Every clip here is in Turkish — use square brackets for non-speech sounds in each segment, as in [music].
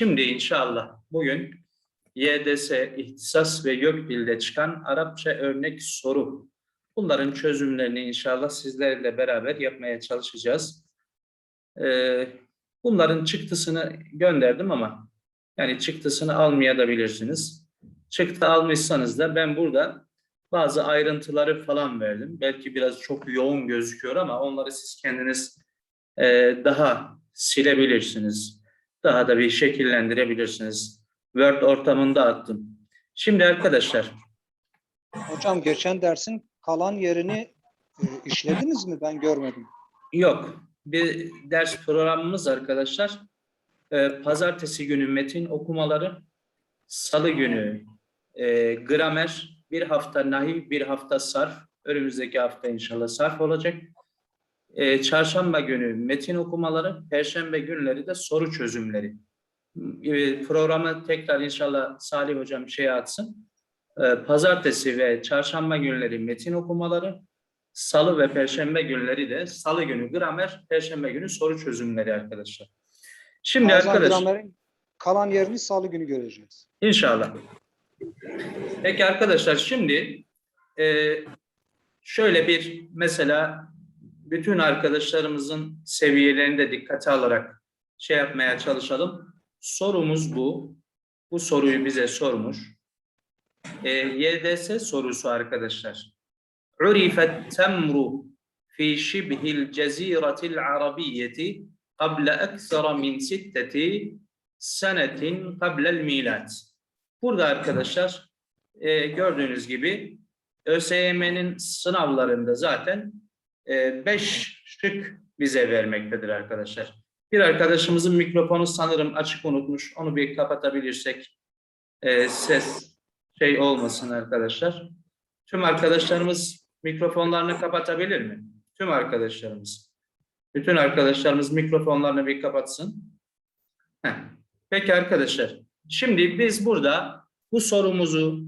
Şimdi inşallah bugün YDS ihtisas ve YÖKDİL'de çıkan Arapça örnek soru. Bunların çözümlerini inşallah sizlerle beraber yapmaya çalışacağız. Ee, bunların çıktısını gönderdim ama yani çıktısını almayabilirsiniz. Çıktı almışsanız da ben burada bazı ayrıntıları falan verdim. Belki biraz çok yoğun gözüküyor ama onları siz kendiniz e, daha silebilirsiniz. Daha da bir şekillendirebilirsiniz. Word ortamında attım. Şimdi arkadaşlar Hocam geçen dersin kalan yerini e, işlediniz mi? Ben görmedim. yok bir ders programımız arkadaşlar. E, pazartesi günü metin okumaları, salı günü e, gramer, bir hafta nahiv, bir hafta sarf. Önümüzdeki hafta inşallah sarf olacak. E, çarşamba günü metin okumaları, perşembe günleri de soru çözümleri. E, programı tekrar inşallah Salih Hocam şeye atsın. E, pazartesi ve çarşamba günleri metin okumaları, salı ve perşembe günleri de salı günü gramer, perşembe günü soru çözümleri arkadaşlar. Şimdi Bazen arkadaşlar kalan yerini salı günü göreceğiz. İnşallah. Peki arkadaşlar şimdi e, şöyle bir mesela bütün arkadaşlarımızın seviyelerini de dikkate alarak şey yapmaya çalışalım. Sorumuz bu. Bu soruyu bize sormuş. E, YDS sorusu arkadaşlar. Urifet temru fi şibhil ceziratil arabiyyeti qabla eksera min sitteti senetin kablel milat. Burada arkadaşlar e, gördüğünüz gibi ÖSYM'nin sınavlarında zaten 5 şık bize vermektedir arkadaşlar. Bir arkadaşımızın mikrofonu sanırım açık unutmuş. Onu bir kapatabilirsek e, ses şey olmasın arkadaşlar. Tüm arkadaşlarımız mikrofonlarını kapatabilir mi? Tüm arkadaşlarımız. Bütün arkadaşlarımız mikrofonlarını bir kapatsın. Heh. Peki arkadaşlar. Şimdi biz burada bu sorumuzu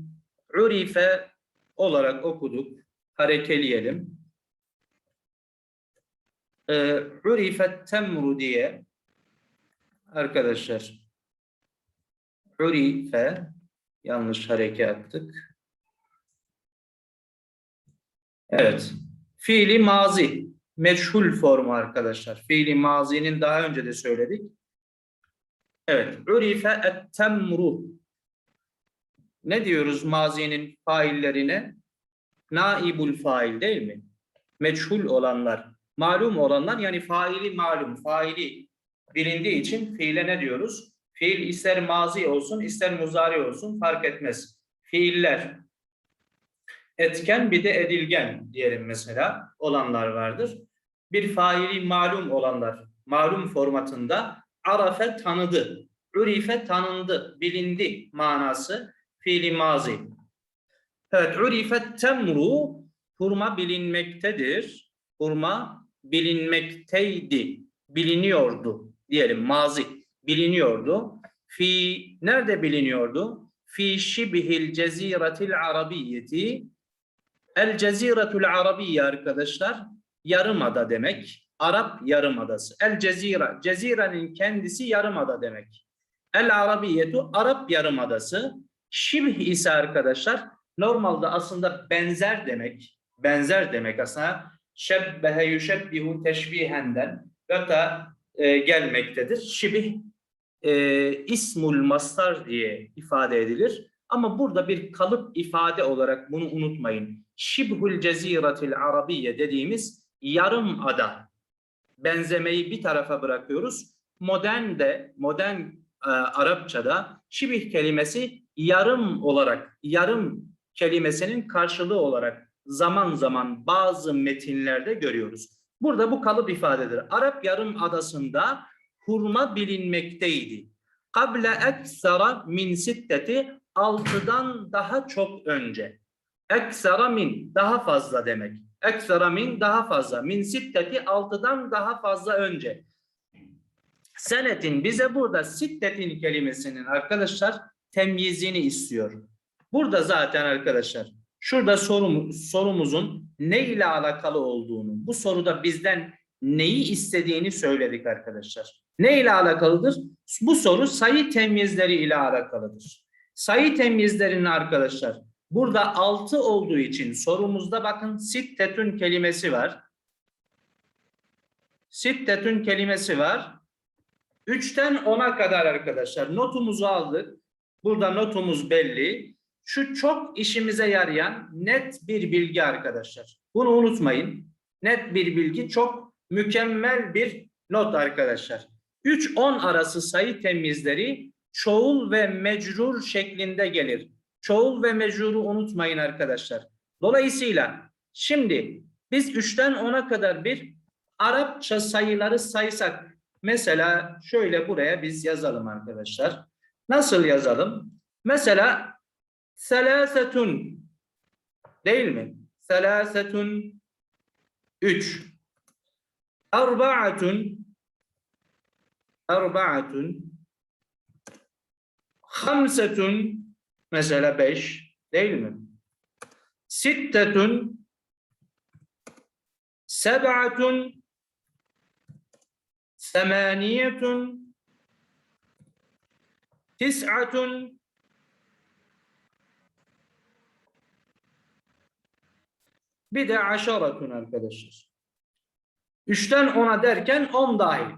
urife olarak okuduk. Harekeleyelim. Ee, urife temru diye arkadaşlar urife yanlış hareket attık. Evet. Fiili mazi meçhul formu arkadaşlar. Fiili mazinin daha önce de söyledik. Evet. Urife et-temru. Ne diyoruz mazinin faillerine? Naibul fail değil mi? Meçhul olanlar, malum olanlar yani faili malum, faili bilindiği için fiile ne diyoruz? Fiil ister mazi olsun, ister muzari olsun fark etmez. Fiiller etken bir de edilgen diyelim mesela olanlar vardır. Bir faili malum olanlar, malum formatında arafe tanıdı, urife tanındı, bilindi manası fiili mazi. Evet, urife temru hurma bilinmektedir. Hurma bilinmekteydi, biliniyordu diyelim mazi biliniyordu. Fi nerede biliniyordu? Fi şibhil ceziratil arabiyyeti El ceziretul arabiyye arkadaşlar yarımada demek. Arap yarımadası. El cezira. Cezirenin kendisi yarımada demek. El arabiyetu Arap yarımadası. Şibh ise arkadaşlar normalde aslında benzer demek. Benzer demek aslında. Şebbehe yüşebbihu teşbihenden veta e, gelmektedir. Şibih e, ismul mastar diye ifade edilir. Ama burada bir kalıp ifade olarak bunu unutmayın. Şibhul ceziratil arabiye dediğimiz yarım ada benzemeyi bir tarafa bırakıyoruz. Modern de modern e, Arapçada şibih kelimesi yarım olarak yarım kelimesinin karşılığı olarak zaman zaman bazı metinlerde görüyoruz. Burada bu kalıp ifadedir. Arap yarım adasında hurma bilinmekteydi. Kable eksera min sitteti altıdan daha çok önce. Eksera min daha fazla demek. Eksera min daha fazla. Min sitteti altıdan daha fazla önce. Senetin bize burada sittetin kelimesinin arkadaşlar temyizini istiyor. Burada zaten arkadaşlar şurada sorum, sorumuzun ne ile alakalı olduğunu bu soruda bizden neyi istediğini söyledik arkadaşlar. Ne ile alakalıdır? Bu soru sayı temyizleri ile alakalıdır. Sayı temyizlerinin arkadaşlar burada 6 olduğu için sorumuzda bakın sittetün kelimesi var. Sittetün kelimesi var. 3'ten 10'a kadar arkadaşlar notumuzu aldık. Burada notumuz belli. Şu çok işimize yarayan net bir bilgi arkadaşlar. Bunu unutmayın. Net bir bilgi çok mükemmel bir not arkadaşlar. 3-10 arası sayı temizleri çoğul ve mecrur şeklinde gelir. Çoğul ve mecruru unutmayın arkadaşlar. Dolayısıyla şimdi biz 3'ten 10'a kadar bir Arapça sayıları saysak mesela şöyle buraya biz yazalım arkadaşlar. Nasıl yazalım? Mesela selasetun. Değil mi? Selasetun. 3 Arba'atun Arba'atun Hamsetun. Mesela 5 değil mi? Sittetun. Seb'atun. Semaniyetun. Tis'atun Bir de aşaratun arkadaşlar. Üçten ona derken on dahil.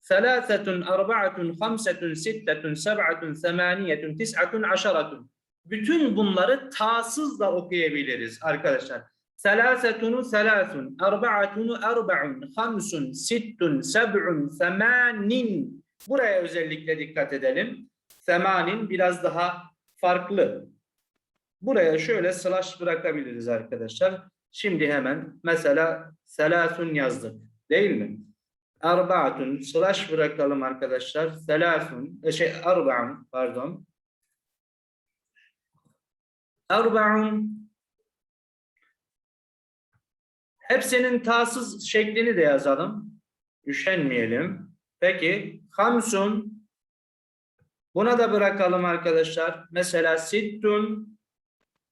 Selâsetun, arba'atun, hamsetun, sittetun, seb'atun, semaniyetun, tis'atun, aşaratun. Bütün bunları tasızla okuyabiliriz arkadaşlar. Selâsetunu selâsun, arba'atunu erba'un, hamsun, sittun, seb'un, semanin. Buraya özellikle dikkat edelim. Semanin biraz daha farklı. Buraya şöyle slash bırakabiliriz arkadaşlar. Şimdi hemen mesela selasun yazdık. Değil mi? Arbaatun slash bırakalım arkadaşlar. Selasun e, şey arba'un pardon. Arba'un Hepsinin tasız şeklini de yazalım. Üşenmeyelim. Peki hamsun Buna da bırakalım arkadaşlar. Mesela sittun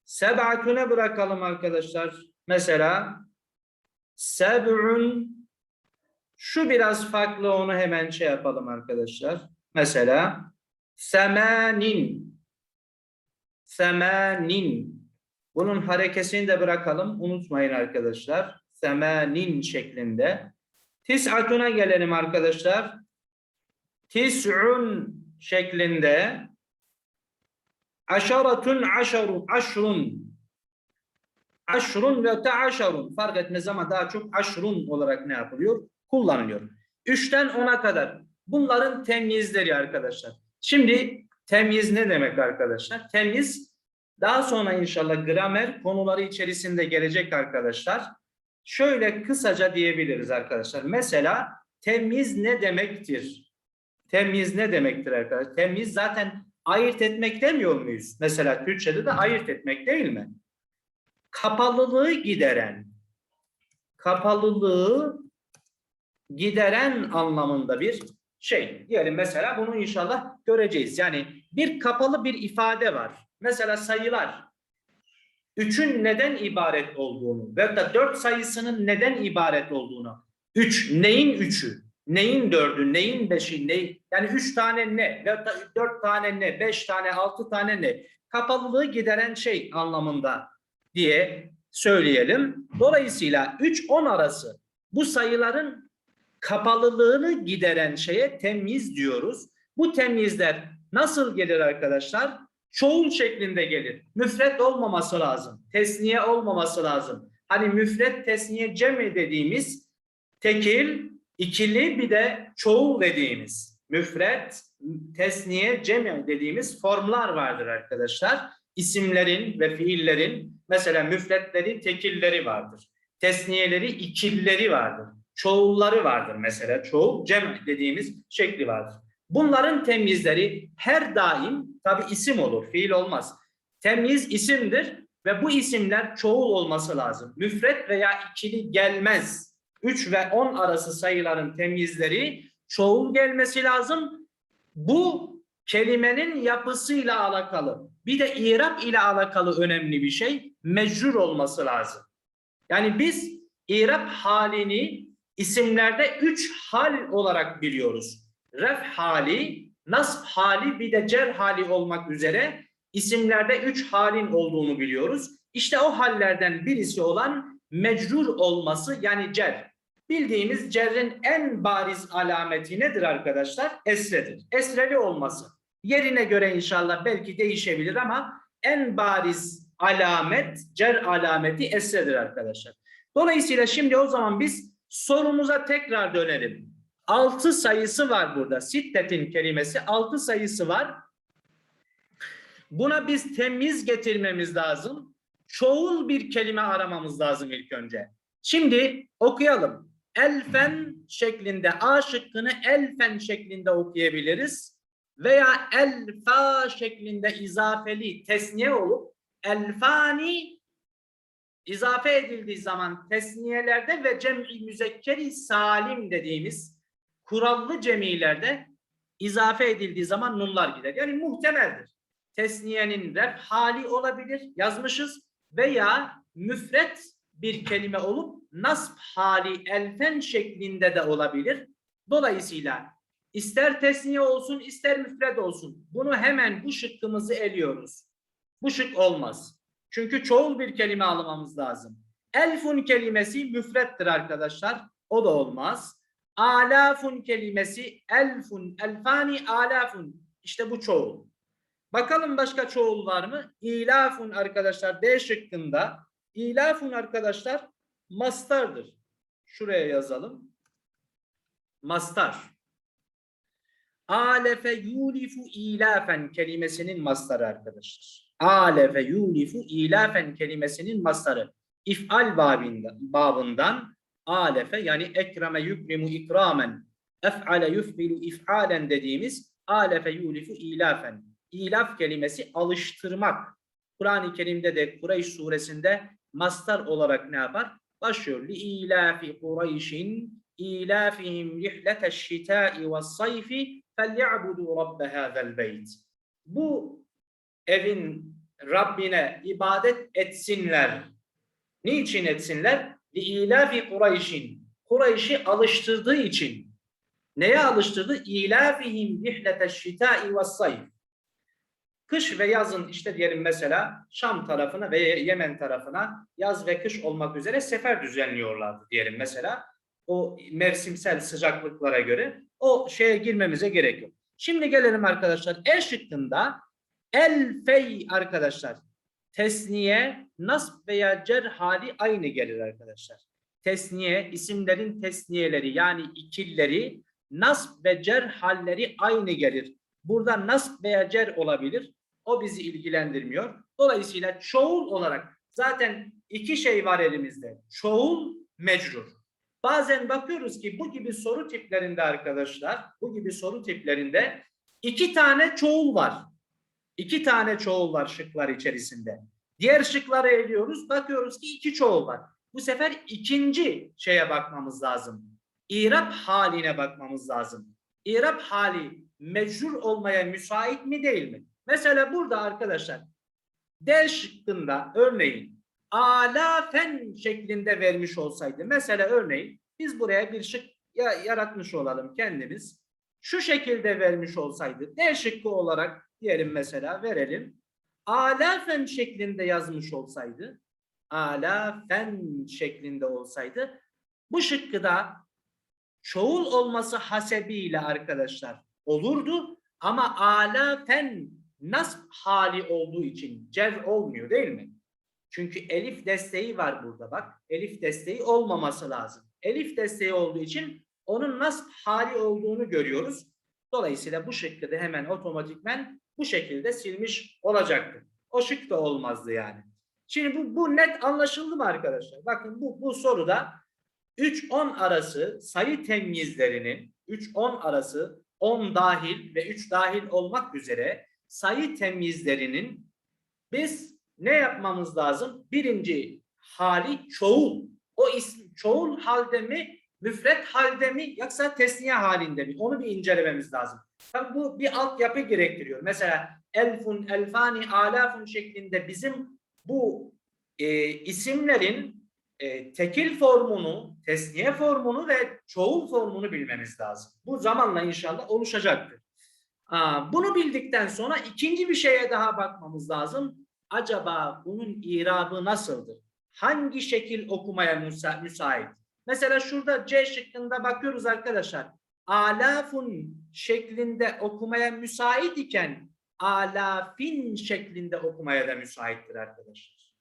Seb'atune bırakalım arkadaşlar. Mesela seb'un şu biraz farklı onu hemen şey yapalım arkadaşlar. Mesela semanin semanin bunun harekesini de bırakalım. Unutmayın arkadaşlar. Semanin şeklinde. Tis'atuna gelelim arkadaşlar. Tis'un şeklinde aşaratun aşarun aşrun aşrun ve teaşarun fark etmez ama daha çok aşrun olarak ne yapılıyor? Kullanılıyor. Üçten ona kadar. Bunların temyizleri arkadaşlar. Şimdi temyiz ne demek arkadaşlar? Temyiz daha sonra inşallah gramer konuları içerisinde gelecek arkadaşlar. Şöyle kısaca diyebiliriz arkadaşlar. Mesela temyiz ne demektir? Temyiz ne demektir arkadaşlar? Temyiz zaten ayırt etmek demiyor muyuz? Mesela Türkçe'de de ayırt etmek değil mi? Kapalılığı gideren, kapalılığı gideren anlamında bir şey. Diyelim mesela bunu inşallah göreceğiz. Yani bir kapalı bir ifade var. Mesela sayılar. Üçün neden ibaret olduğunu ve da dört sayısının neden ibaret olduğunu. Üç, neyin üçü? Neyin dördü, neyin beşi, ne? Yani üç tane ne, da dört tane ne, beş tane, altı tane ne? Kapalılığı gideren şey anlamında diye söyleyelim. Dolayısıyla 3-10 arası bu sayıların kapalılığını gideren şeye temyiz diyoruz. Bu temyizler nasıl gelir arkadaşlar? Çoğul şeklinde gelir. Müfret olmaması lazım. Tesniye olmaması lazım. Hani müfret, tesniye, cemi dediğimiz tekil, ikili bir de çoğul dediğimiz müfret, tesniye, cemi dediğimiz formlar vardır arkadaşlar. İsimlerin ve fiillerin mesela müfretleri, tekilleri vardır. Tesniyeleri, ikilleri vardır. Çoğulları vardır mesela. Çoğul, cem dediğimiz şekli vardır. Bunların temyizleri her daim tabi isim olur, fiil olmaz. Temyiz isimdir ve bu isimler çoğul olması lazım. Müfret veya ikili gelmez. 3 ve 10 arası sayıların temyizleri çoğul gelmesi lazım. Bu kelimenin yapısıyla alakalı. Bir de irab ile alakalı önemli bir şey mecrur olması lazım. Yani biz irab halini isimlerde üç hal olarak biliyoruz. Ref hali, nasb hali bir de cer hali olmak üzere isimlerde üç halin olduğunu biliyoruz. İşte o hallerden birisi olan mecrur olması yani cer. Bildiğimiz cerrin en bariz alameti nedir arkadaşlar? Esredir. Esreli olması. Yerine göre inşallah belki değişebilir ama en bariz alamet, cer alameti esredir arkadaşlar. Dolayısıyla şimdi o zaman biz sorumuza tekrar dönelim. 6 sayısı var burada. Sittetin kelimesi 6 sayısı var. Buna biz temiz getirmemiz lazım. Çoğul bir kelime aramamız lazım ilk önce. Şimdi okuyalım. Elfen şeklinde A şıkkını elfen şeklinde okuyabiliriz. Veya elfa şeklinde izafeli tesniye olup elfani izafe edildiği zaman tesniyelerde ve cem'i müzekkeri salim dediğimiz kurallı cemilerde izafe edildiği zaman nunlar gider. Yani muhtemeldir. Tesniyenin ref hali olabilir yazmışız veya müfret bir kelime olup nasb hali elfen şeklinde de olabilir. Dolayısıyla ister tesniye olsun ister müfret olsun bunu hemen bu şıkkımızı eliyoruz. Bu şık olmaz. Çünkü çoğul bir kelime almamız lazım. Elfun kelimesi müfrettir arkadaşlar. O da olmaz. Alafun kelimesi elfun, elfani, alafun. İşte bu çoğul. Bakalım başka çoğul var mı? İlafun arkadaşlar D şıkkında. İlafun arkadaşlar mastardır. Şuraya yazalım. Mastar. Alefe yulifu ilafen kelimesinin mastarı arkadaşlar. Alefe yulifu ilafen kelimesinin mastarı. İf'al babından, alefe yani ekreme yukrimu ikramen ef'ale yufbilu if'alen dediğimiz alefe yulifu ilafen. İlaf kelimesi alıştırmak. Kur'an-ı Kerim'de de Kureyş suresinde mastar olarak ne yapar? Başlıyor. Li ilafi Kureyş'in ilafihim rihlete şitai ve sayfi felyabudu rabbe hazel beyt. Bu evin Rabbine ibadet etsinler. Niçin etsinler? Li ilafi Kureyş'in. Kureyş'i alıştırdığı için. Neye alıştırdı? İlafihim rihlete şitai ve sayf. Kış ve yazın işte diyelim mesela Şam tarafına ve Yemen tarafına yaz ve kış olmak üzere sefer düzenliyorlardı diyelim mesela. O mevsimsel sıcaklıklara göre o şeye girmemize gerek yok. Şimdi gelelim arkadaşlar. E şıkkında el fey arkadaşlar. Tesniye, nasb veya cer hali aynı gelir arkadaşlar. Tesniye, isimlerin tesniyeleri yani ikilleri, nasb ve cer halleri aynı gelir. Burada nasb veya cer olabilir. O bizi ilgilendirmiyor. Dolayısıyla çoğul olarak zaten iki şey var elimizde. Çoğul, mecrur. Bazen bakıyoruz ki bu gibi soru tiplerinde arkadaşlar, bu gibi soru tiplerinde iki tane çoğul var. İki tane çoğul var şıklar içerisinde. Diğer şıkları eliyoruz, bakıyoruz ki iki çoğul var. Bu sefer ikinci şeye bakmamız lazım. İrab haline bakmamız lazım. İrab hali mecrur olmaya müsait mi değil mi? Mesela burada arkadaşlar D şıkkında örneğin alafen şeklinde vermiş olsaydı. Mesela örneğin biz buraya bir şık ya, yaratmış olalım kendimiz. Şu şekilde vermiş olsaydı D şıkkı olarak diyelim mesela verelim. Alafen şeklinde yazmış olsaydı alafen şeklinde olsaydı bu şıkkı da çoğul olması hasebiyle arkadaşlar olurdu ama alafen nasb hali olduğu için cer olmuyor değil mi? Çünkü elif desteği var burada bak. Elif desteği olmaması lazım. Elif desteği olduğu için onun nasb hali olduğunu görüyoruz. Dolayısıyla bu da hemen otomatikmen bu şekilde silmiş olacaktı. O şık da olmazdı yani. Şimdi bu, bu net anlaşıldı mı arkadaşlar? Bakın bu, bu soruda 3-10 arası sayı temyizlerinin 3-10 arası 10 dahil ve 3 dahil olmak üzere sayı temyizlerinin biz ne yapmamız lazım? Birinci hali çoğul. O isim çoğul halde mi, müfret halde mi yoksa tesniye halinde mi? Onu bir incelememiz lazım. Tabii bu bir altyapı gerektiriyor. Mesela elfun, elfani, alafun şeklinde bizim bu e, isimlerin e, tekil formunu, tesniye formunu ve çoğul formunu bilmemiz lazım. Bu zamanla inşallah oluşacaktır. Bunu bildikten sonra ikinci bir şeye daha bakmamız lazım. Acaba bunun irabı nasıldır? Hangi şekil okumaya müsa- müsait? Mesela şurada C şıkkında bakıyoruz arkadaşlar. Alafun şeklinde okumaya müsait iken alafin şeklinde okumaya da müsaittir arkadaşlar.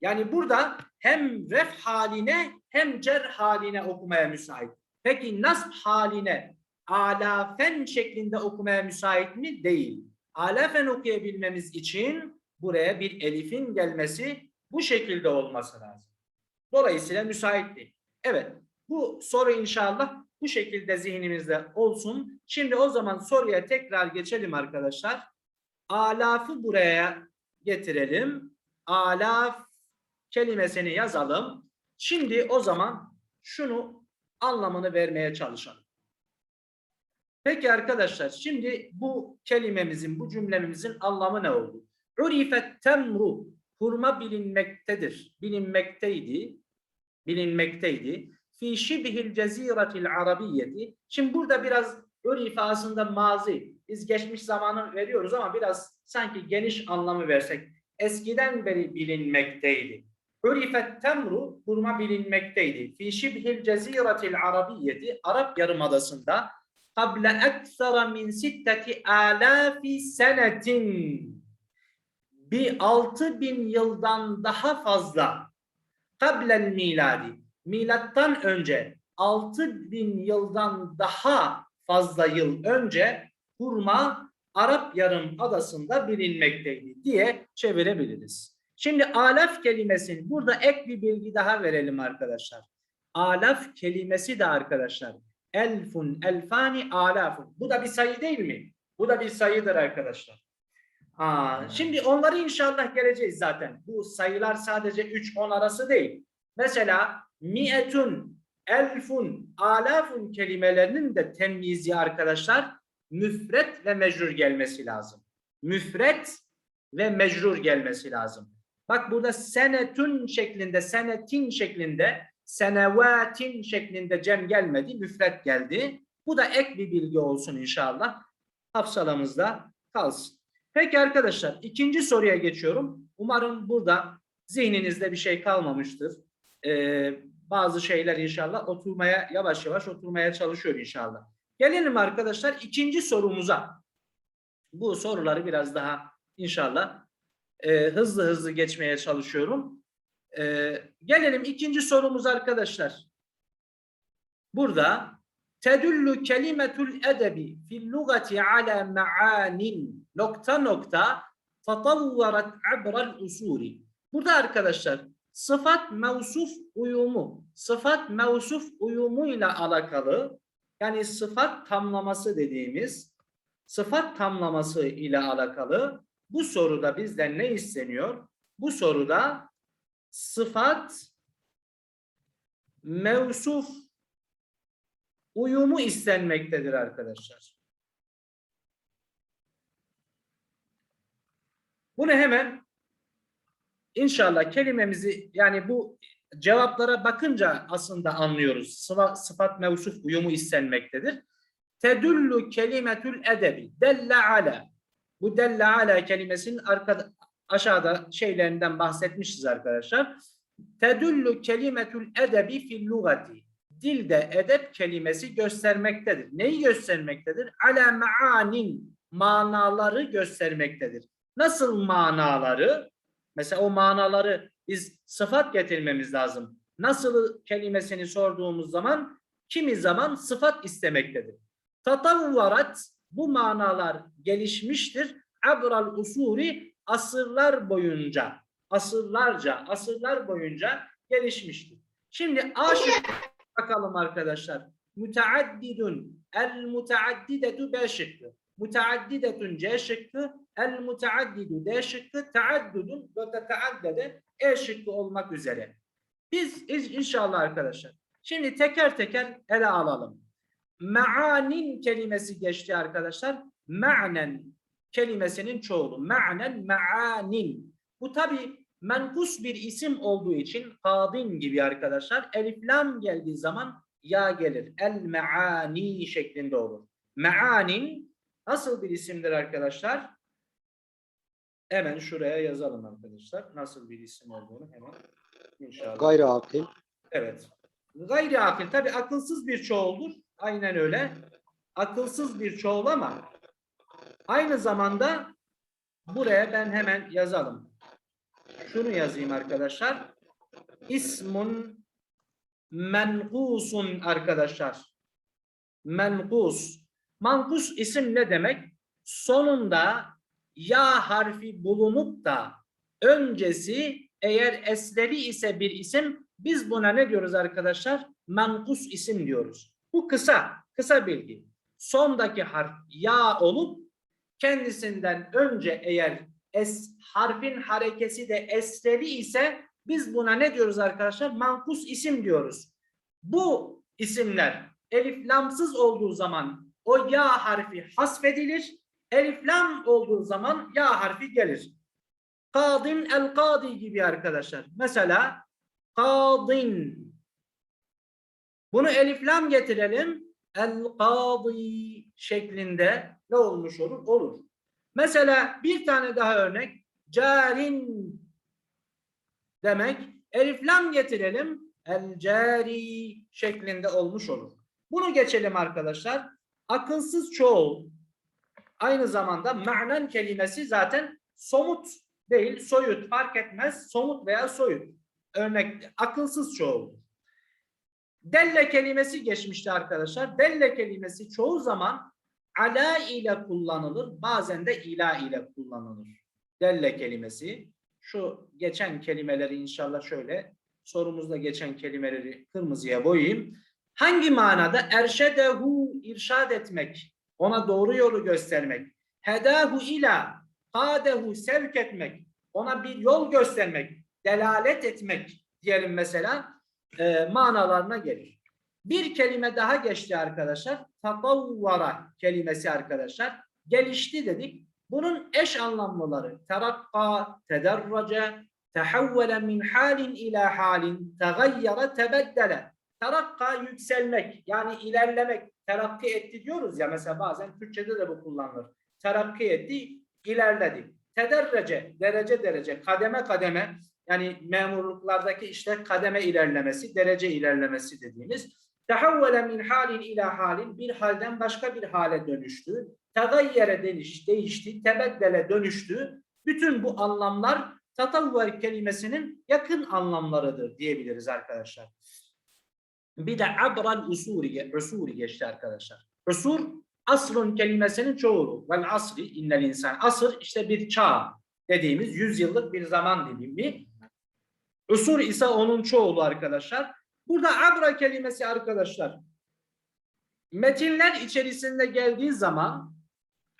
Yani burada hem ref haline hem cer haline okumaya müsait. Peki nasb haline alafen şeklinde okumaya müsait mi? Değil. Alafen okuyabilmemiz için buraya bir elifin gelmesi bu şekilde olması lazım. Dolayısıyla müsait değil. Evet. Bu soru inşallah bu şekilde zihnimizde olsun. Şimdi o zaman soruya tekrar geçelim arkadaşlar. Alafı buraya getirelim. Alaf kelimesini yazalım. Şimdi o zaman şunu anlamını vermeye çalışalım. Peki arkadaşlar şimdi bu kelimemizin, bu cümlemizin anlamı ne oldu? Urifet temru, hurma bilinmektedir, bilinmekteydi, bilinmekteydi. Fi şibhil ceziratil arabiyyeti. Şimdi burada biraz urife aslında mazi. Biz geçmiş zamanı veriyoruz ama biraz sanki geniş anlamı versek. Eskiden beri bilinmekteydi. Urifet temru, hurma bilinmekteydi. Fi şibhil ceziratil arabiyyeti, Arap Yarımadası'nda kable eksera min sitteti alafi senetin bir altı bin yıldan daha fazla kablel miladi milattan önce 6000 yıldan daha fazla yıl önce hurma Arap Yarım Adası'nda bilinmekteydi diye çevirebiliriz. Şimdi alaf kelimesinin burada ek bir bilgi daha verelim arkadaşlar. Alaf kelimesi de arkadaşlar elfun, elfani, alafun. Bu da bir sayı değil mi? Bu da bir sayıdır arkadaşlar. Aa, şimdi onları inşallah geleceğiz zaten. Bu sayılar sadece 3-10 arası değil. Mesela mi'etun, elfun, alafun kelimelerinin de temyizi arkadaşlar müfret ve mecrur gelmesi lazım. Müfret ve mecrur gelmesi lazım. Bak burada senetun şeklinde, senetin şeklinde, senevatin şeklinde cem gelmedi, müfret geldi. Bu da ek bir bilgi olsun inşallah. Hafsalamızda kalsın. Peki arkadaşlar ikinci soruya geçiyorum. Umarım burada zihninizde bir şey kalmamıştır. Ee, bazı şeyler inşallah oturmaya yavaş yavaş oturmaya çalışıyor inşallah. Gelelim arkadaşlar ikinci sorumuza. Bu soruları biraz daha inşallah e, hızlı hızlı geçmeye çalışıyorum. E, gelelim ikinci sorumuz arkadaşlar. Burada tedullu kelimetul edebi fil lugati ala ma'anin nokta nokta tatavvarat abral usuri. Burada arkadaşlar sıfat mevsuf uyumu, sıfat mevsuf uyumuyla alakalı yani sıfat tamlaması dediğimiz sıfat tamlaması ile alakalı bu soruda bizden ne isteniyor? Bu soruda sıfat mevsuf uyumu istenmektedir arkadaşlar. Bunu hemen inşallah kelimemizi yani bu cevaplara bakınca aslında anlıyoruz. Sıfa, sıfat mevsuf uyumu istenmektedir. Tedullu kelimetül edebi delle ala. Bu delle ala kelimesinin arkada, aşağıda şeylerinden bahsetmişiz arkadaşlar. Tedullu kelimetül edebi fil lugati. Dilde edep kelimesi göstermektedir. Neyi göstermektedir? Ala maanin manaları göstermektedir. Nasıl manaları? Mesela o manaları biz sıfat getirmemiz lazım. Nasıl kelimesini sorduğumuz zaman kimi zaman sıfat istemektedir. Tatavvarat bu manalar gelişmiştir. Abral usuri asırlar boyunca, asırlarca, asırlar boyunca gelişmiştir. Şimdi A şıkkı bakalım arkadaşlar. Müteaddidun, el müteaddidetu B şıkkı. Müteaddidetun C şıkkı, el müteaddidu D şıkkı, taaddudun ve teteaddede E şıkkı olmak üzere. Biz iz- inşallah arkadaşlar. Şimdi teker teker ele alalım. Ma'anin kelimesi geçti arkadaşlar. Ma'nen kelimesinin çoğulu. Ma'nen ma'anin. Bu tabi menkus bir isim olduğu için kadin gibi arkadaşlar elif lam geldiği zaman ya gelir. El meani şeklinde olur. Meanin nasıl bir isimdir arkadaşlar? Hemen şuraya yazalım arkadaşlar. Nasıl bir isim olduğunu hemen inşallah. Gayri akil. Evet. Gayri akıl. Tabi akılsız bir çoğuldur. Aynen öyle. Akılsız bir çoğul ama aynı zamanda buraya ben hemen yazalım. Şunu yazayım arkadaşlar. İsmun menkusun arkadaşlar. Menkus. Mankus isim ne demek? Sonunda ya harfi bulunup da öncesi eğer esleri ise bir isim biz buna ne diyoruz arkadaşlar? Mankus isim diyoruz. Bu kısa, kısa bilgi. Sondaki harf ya olup kendisinden önce eğer es harfin harekesi de esleri ise biz buna ne diyoruz arkadaşlar? Mankus isim diyoruz. Bu isimler elif lamsız olduğu zaman o ya harfi hasfedilir. Elif lam olduğu zaman ya harfi gelir. Kadin el kadi gibi arkadaşlar. Mesela kadin. Bunu elif lam getirelim. El kadi şeklinde ne olmuş olur? Olur. Mesela bir tane daha örnek. Carin demek. Elif lam getirelim. El cari şeklinde olmuş olur. Bunu geçelim arkadaşlar. Akılsız çoğul aynı zamanda ma'nen kelimesi zaten somut değil, soyut fark etmez. Somut veya soyut. Örnek akılsız çoğul. Delle kelimesi geçmişti arkadaşlar. Delle kelimesi çoğu zaman ala ile kullanılır. Bazen de ila ile kullanılır. Delle kelimesi. Şu geçen kelimeleri inşallah şöyle sorumuzda geçen kelimeleri kırmızıya boyayayım. Hangi manada? Erşedehu irşad etmek. Ona doğru yolu göstermek. Hedahu ila kadehu sevk etmek. Ona bir yol göstermek. Delalet etmek diyelim mesela e, manalarına gelir. Bir kelime daha geçti arkadaşlar. Tatavvara kelimesi arkadaşlar. Gelişti dedik. Bunun eş anlamlıları. Terakka, tederrace, tehavvele min halin ila halin, tegayyara, tebeddele. Terakka yükselmek yani ilerlemek, terakki etti diyoruz ya mesela bazen Türkçede de bu kullanılır. Terakki etti, ilerledi. Tederrece, derece derece, kademe kademe yani memurluklardaki işte kademe ilerlemesi, derece ilerlemesi dediğimiz. Tehavvele min halin ila halin bir halden başka bir hale dönüştü. Tegayyere değiş, değişti, tebeddele dönüştü. Bütün bu anlamlar tatavver kelimesinin yakın anlamlarıdır diyebiliriz arkadaşlar. Bir de abral usuri, usuri geçti arkadaşlar. Usur asrın kelimesinin çoğulu. Vel asri innel insan. Asır işte bir çağ dediğimiz yüzyıllık bir zaman dilimi. Usur ise onun çoğulu arkadaşlar. Burada abra kelimesi arkadaşlar metinler içerisinde geldiği zaman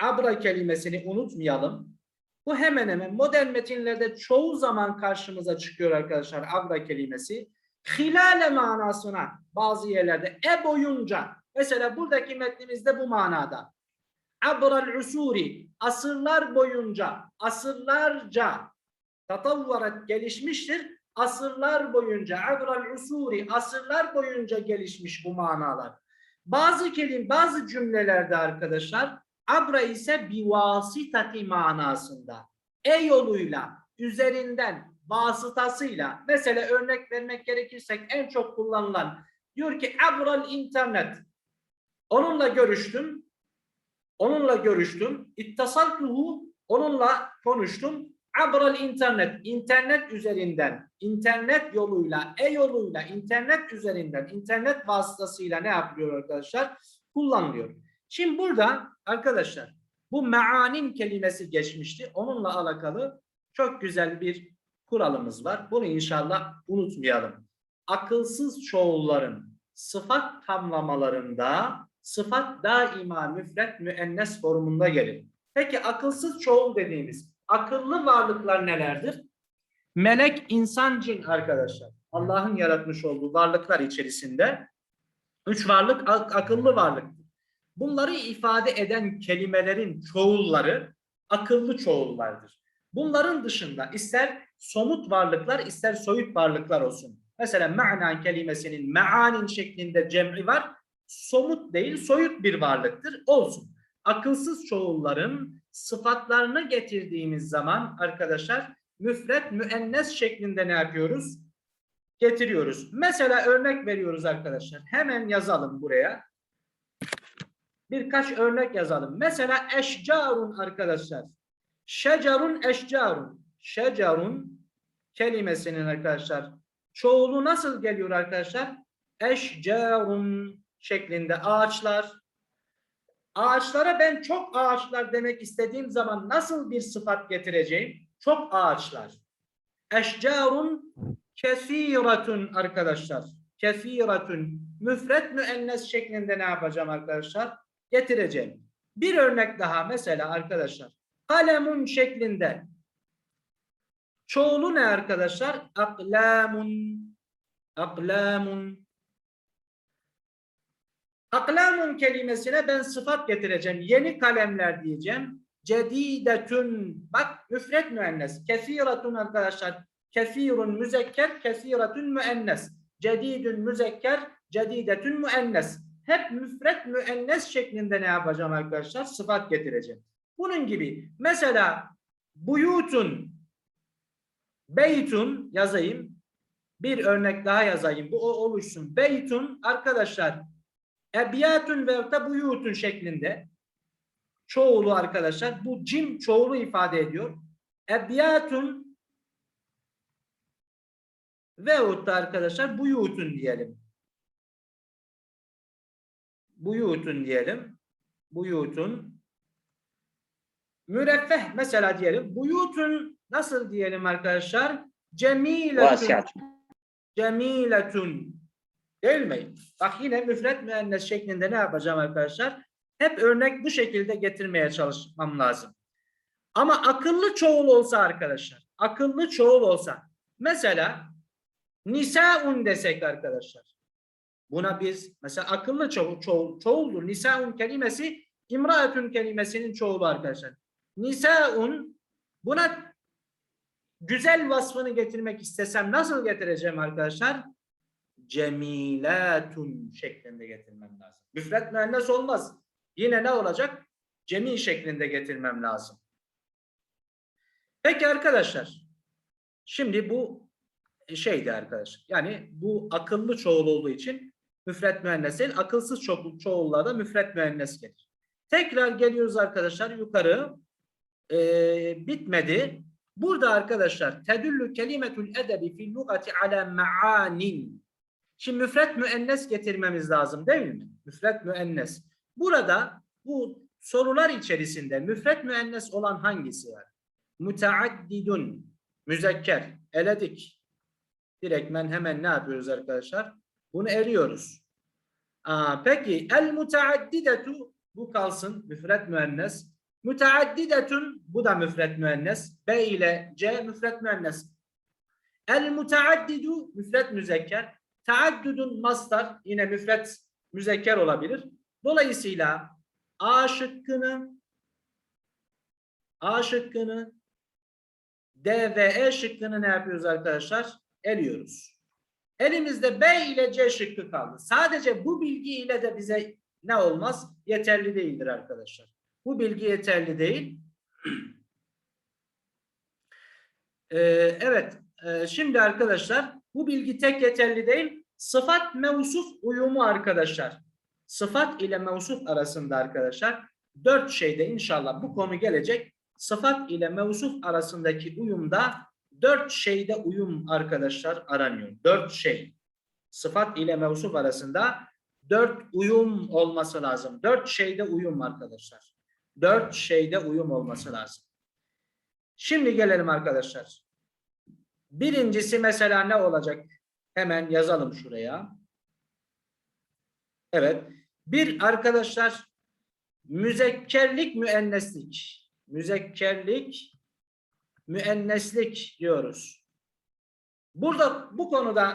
abra kelimesini unutmayalım. Bu hemen hemen modern metinlerde çoğu zaman karşımıza çıkıyor arkadaşlar abra kelimesi. Hilale manasına bazı yerlerde e boyunca mesela buradaki metnimizde bu manada. Abral usuri asırlar boyunca asırlarca tatavvarat gelişmiştir. Asırlar boyunca abral usuri asırlar boyunca gelişmiş bu manalar. Bazı kelim bazı cümlelerde arkadaşlar abra ise bivasitati manasında. E yoluyla üzerinden vasıtasıyla mesela örnek vermek gerekirsek en çok kullanılan diyor ki abral internet onunla görüştüm onunla görüştüm ittasaltuhu onunla konuştum abral internet internet üzerinden internet yoluyla e yoluyla internet üzerinden internet vasıtasıyla ne yapıyor arkadaşlar kullanılıyor. Şimdi burada arkadaşlar bu meanin kelimesi geçmişti. Onunla alakalı çok güzel bir kuralımız var. Bunu inşallah unutmayalım. Akılsız çoğulların sıfat tamlamalarında sıfat daima müfret müennes formunda gelir. Peki akılsız çoğul dediğimiz akıllı varlıklar nelerdir? Melek, insan, cin arkadaşlar. Allah'ın yaratmış olduğu varlıklar içerisinde üç varlık ak- akıllı varlıktır. Bunları ifade eden kelimelerin çoğulları akıllı çoğullardır. Bunların dışında ister somut varlıklar ister soyut varlıklar olsun. Mesela ma'na kelimesinin me'anin şeklinde cem'i var. Somut değil soyut bir varlıktır. Olsun. Akılsız çoğulların sıfatlarını getirdiğimiz zaman arkadaşlar müfret müennes şeklinde ne yapıyoruz? Getiriyoruz. Mesela örnek veriyoruz arkadaşlar. Hemen yazalım buraya. Birkaç örnek yazalım. Mesela eşcarun arkadaşlar. Şecarun eşcarun. Şecarun kelimesinin arkadaşlar çoğulu nasıl geliyor arkadaşlar? Eşcarun şeklinde ağaçlar. Ağaçlara ben çok ağaçlar demek istediğim zaman nasıl bir sıfat getireceğim? Çok ağaçlar. Eşcarun kesiratun arkadaşlar. Kesiratun müfret müennes şeklinde ne yapacağım arkadaşlar? Getireceğim. Bir örnek daha mesela arkadaşlar. Kalemun şeklinde. Çoğulu ne arkadaşlar? Aklamun. Aklamun. Aklamun kelimesine ben sıfat getireceğim. Yeni kalemler diyeceğim. Cedidetun. Bak müfret müennes. Kesiratun arkadaşlar. Kesirun müzekker, kesiratun müennes. Cedidun müzekker, cedidetun müennes. Hep müfret müennes şeklinde ne yapacağım arkadaşlar? Sıfat getireceğim. Bunun gibi mesela buyutun, beytun yazayım. Bir örnek daha yazayım. Bu oluşsun. Beytun arkadaşlar ebiyatun ve da buyutun şeklinde çoğulu arkadaşlar. Bu cim çoğulu ifade ediyor. Ebiyatun Veyahut da arkadaşlar buyutun diyelim. Buyutun diyelim. Buyutun. Müreffeh mesela diyelim. Buyutun nasıl diyelim arkadaşlar? Cemiletun. Vasiatun. Cemiletun. Mi? Bak yine müfret müennes şeklinde ne yapacağım arkadaşlar? Hep örnek bu şekilde getirmeye çalışmam lazım. Ama akıllı çoğul olsa arkadaşlar, akıllı çoğul olsa mesela nisaun desek arkadaşlar. Buna biz mesela akıllı çoğul, çoğul, çoğuldur. Nisaun kelimesi imraetun kelimesinin çoğulu arkadaşlar. Nisaun buna güzel vasfını getirmek istesem nasıl getireceğim arkadaşlar? Cemilatun şeklinde getirmem lazım. Müfret müennes olmaz. Yine ne olacak? Cemil şeklinde getirmem lazım. Peki arkadaşlar. Şimdi bu şeydi arkadaşlar. Yani bu akıllı çoğul olduğu için müfret müennes değil. Akılsız ço çoğullarda müfret müennes gelir. Tekrar geliyoruz arkadaşlar yukarı. Ee, bitmedi. Burada arkadaşlar tedüllü kelimetul edebi fil lugati ala ma'anin. Şimdi müfret müennes getirmemiz lazım değil mi? Müfret müennes. Burada bu sorular içerisinde müfret müennes olan hangisi var? Müteaddidun, müzekker, eledik. Direktmen hemen ne yapıyoruz arkadaşlar? Bunu eriyoruz. Aa, peki el müteaddidetu bu kalsın müfret müennes. Müteaddidetun bu da müfret müennes. B ile C müfret müennes. El müteaddidu müfret müzekker. Taaddudun mastar yine müfret müzekker olabilir. Dolayısıyla A şıkkını A şıkkını D ve E şıkkını ne yapıyoruz arkadaşlar? Eliyoruz. Elimizde B ile C şıkkı kaldı. Sadece bu bilgi ile de bize ne olmaz? Yeterli değildir arkadaşlar. Bu bilgi yeterli değil. [clears throat] Ee, evet. Ee, şimdi arkadaşlar bu bilgi tek yeterli değil. Sıfat mevsuf uyumu arkadaşlar. Sıfat ile mevsuf arasında arkadaşlar dört şeyde inşallah bu konu gelecek. Sıfat ile mevsuf arasındaki uyumda dört şeyde uyum arkadaşlar aranıyor. Dört şey. Sıfat ile mevsuf arasında dört uyum olması lazım. Dört şeyde uyum arkadaşlar. Dört şeyde uyum olması lazım. Şimdi gelelim arkadaşlar. Birincisi mesela ne olacak? Hemen yazalım şuraya. Evet. Bir arkadaşlar müzekkerlik müenneslik. Müzekkerlik müenneslik diyoruz. Burada bu konuda